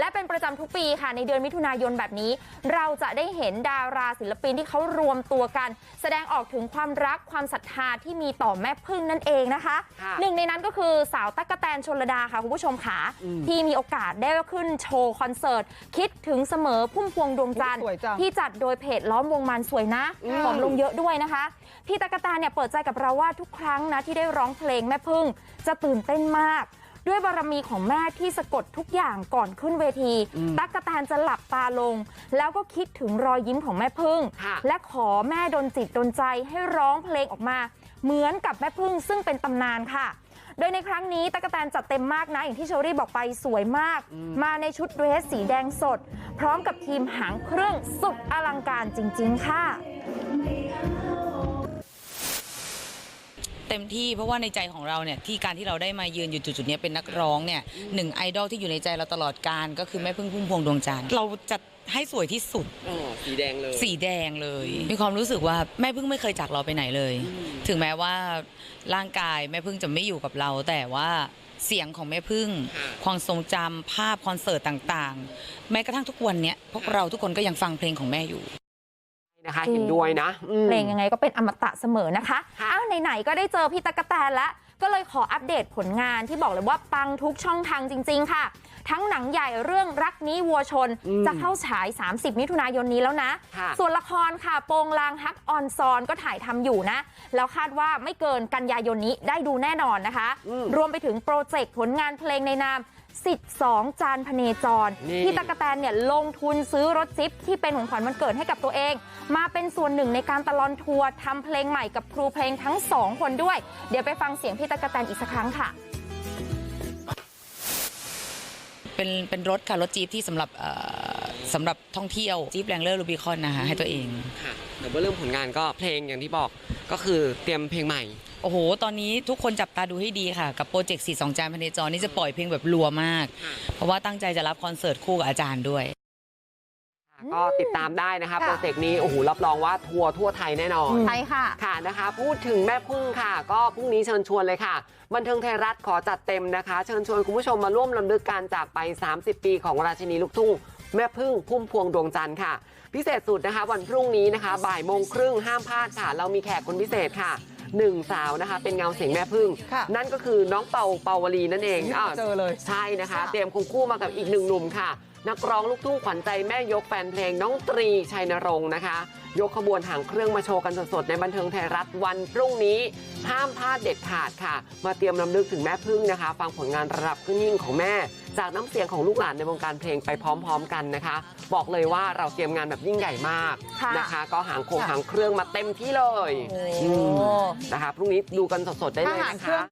และเป็นประจำทุกปีค่ะในเดือนมิถุนายนแบบนี้ เราจะได้เห็นดาราศิลปินที่เขารวมตัวกัน แสดงออกถึงความรักความศรัทธาที่มีต่อแม่พึ่งนั่นเองนะคะค่ะหนึ่งในนั้นก็คือสาวตั๊กกะแตนชนระดาค่ะคุณผู้ชมค่ะที่มีโอกาสได้ขึ้นโชว์คอนเสิร์ต คิดถึงเสมอพุ่มพวงดวงจันทร์สวยจังที่จัดโดยเพจล้อมวงมันสวยนะผอมลงเยอะด้วยนะคะ พี่ตั๊กกะแตนเนี่ยเปิดใจกับเราว่าทุกครั้งนะที่ได้ร้องเพลงแม่พึ่งจะตื่นเต้นมาก ด้วยบารมีของแม่ที่สะกดทุกอย่างก่อนขึ้นเวทีตั๊กกะแตนจะหลับตาลงแล้วก็คิดถึงรอยยิ้มของแม่พึ่งค่ะและขอแม่ดนจิตดนใจให้ร้องเพลงออกมาเหมือนกับแม่พึ่งซึ่งเป็นตำนานค่ะ โดยในครั้งนี้ตั๊กกะแตนจัดเต็มมากนะ อย่างที่เชอรี่บอกไปสวยมาก มาในชุดเดรสสีแดงสด พร้อมกับทีมหางเครื่องสุดอลังการจริง ๆ ค่ะ เต็มที่เพราะว่าในใจของเราเนี่ยที่การที่เราได้มายืนอยู่จุดๆเนี้ยเป็นนักร้องเนี่ยหนึ่งไอดอลที่อยู่ในใจเราตลอดการก็คือแม่พึ่งพุ่มพวงดวงจันทร์เราจะให้สวยที่สุด อ๋อสีแดงเลย สีแดงเลย มีความรู้สึกว่าแม่พึ่งไม่เคยจากเราไปไหนเลย ถึงแม้ว่าร่างกายแม่พึ่งจะไม่อยู่กับเรา แต่ว่าเสียงของแม่พึ่งค่ะความทรงจำภาพคอนเสิร์ตต่างๆ แม้กระทั่งทุกวันเนี้ยพวกเราทุกคนก็ยังฟังเพลงของแม่อยู่ นะคะจริงเห็นด้วยนะอืมเพลงยังไงก็เป็นอมตะเสมอนะคะค่ะอ้าวไหนๆก็ได้เจอพี่ตั๊กกะแตนแล้วก็เลยขออัปเดตผลงานที่บอกเลยว่าปังทุกช่องทางจริง ๆ ค่ะ ทั้งหนังใหญ่เรื่องรักนี้วัวชนอืมจะเข้าฉาย 30 มิถุนายนนี้แล้วนะค่ะส่วนละครค่ะโปงลางฮักออนซอนก็ถ่ายทำอยู่นะ แล้วคาดว่าไม่เกินกันยายนนี้ได้ดูแน่นอนนะคะอืมรวมไปถึงโปรเจกต์ผลงานเพลงในนาม สิทธิ์สองจานพเนจรนี่ที่ตั๊กกะแตนเนี่ยลงทุนซื้อรถจิ๊บที่เป็นของขวัญวันเกิดให้กับตัวเอง มาเป็นส่วนหนึ่งในการตลอนทัวร์ทำเพลงใหม่กับครูเพลงทั้งสองคนด้วย เดี๋ยวไปฟังเสียงพี่ตั๊กกะแตนอีกสักครั้งค่ะ เป็นเป็นรถค่ะ รถจี๊ปที่สำหรับเอ่อสำหรับท่องเที่ยวจี๊ปแรงเลอร์รูบิคอนนะคะให้ตัวเอง ค่ะเดี๋ยวเรื่องผลงานก็เพลงอย่างที่บอกก็คือเตรียมเพลงใหม่ โอ้โห ตอนนี้ทุกคนจับตาดูให้ดีค่ะ กับโปรเจกต์4 2จานพเนจรนี่จะปล่อยเพลงแบบรัวมากค่ะเพราะว่าตั้งใจจะรับคอนเสิร์ตคู่กับอาจารย์ด้วย ก็ติดตามได้นะคะค่ะโปรเจกต์นี้ โอ้โห รับรองว่าทัวร์ทั่วไทยแน่นอน ใช่ค่ะ ค่ะนะคะ พูดถึงแม่พึ่งค่ะ ก็พรุ่งนี้เชิญชวนเลยค่ะ บันเทิงไทยรัฐขอจัดเต็มนะคะ เชิญชวนคุณผู้ชมมาร่วมลำลึกการจากไป 30 ปีของราชินีลูกทุ่งแม่พึ่งพุ่มพวงดวงจันทร์ค่ะ พิเศษสุดนะคะ วันพรุ่งนี้นะคะ บ่ายโมงครึ่งห้ามพลาดค่ะ เรามีแขกคนพิเศษค่ะ หนึ่งสาวนะคะเป็นเงาเสียงแม่พึ่งค่ะนั่นก็คือน้องเปาเปาวลีนั่นเองนี่อ่าเจอเลยใช่นะคะค่ะเตรียมควงคู่มากับอีกหนึ่งหนุ่มค่ะ นักร้องลูกทุ่งขวัญใจแม่ยกแฟนเพลงน้องตรีชัยนรงค์นะคะยกขบวนหางเครื่องมาโชว์กันสดๆในบันเทิงไทยรัฐวันพรุ่งนี้ห้ามพลาดเด็ดขาดค่ะ มาเตรียมลำลึกถึงแม่พึ่งนะคะ ฟังผลงานระดับขึ้นยิ่งของแม่ จากน้ำเสียงของลูกหลานในวงการเพลงไปพร้อม ๆ กันนะคะ บอกเลยว่าเราเตรียมงานแบบยิ่งใหญ่มากค่ะนะคะ ก็หางโคงค่ะหางเครื่องมาเต็มที่เลยโอ้อืมนะคะพรุ่งนี้ดูกันสดๆได้เลยถ้าหางนะเครื่อคะง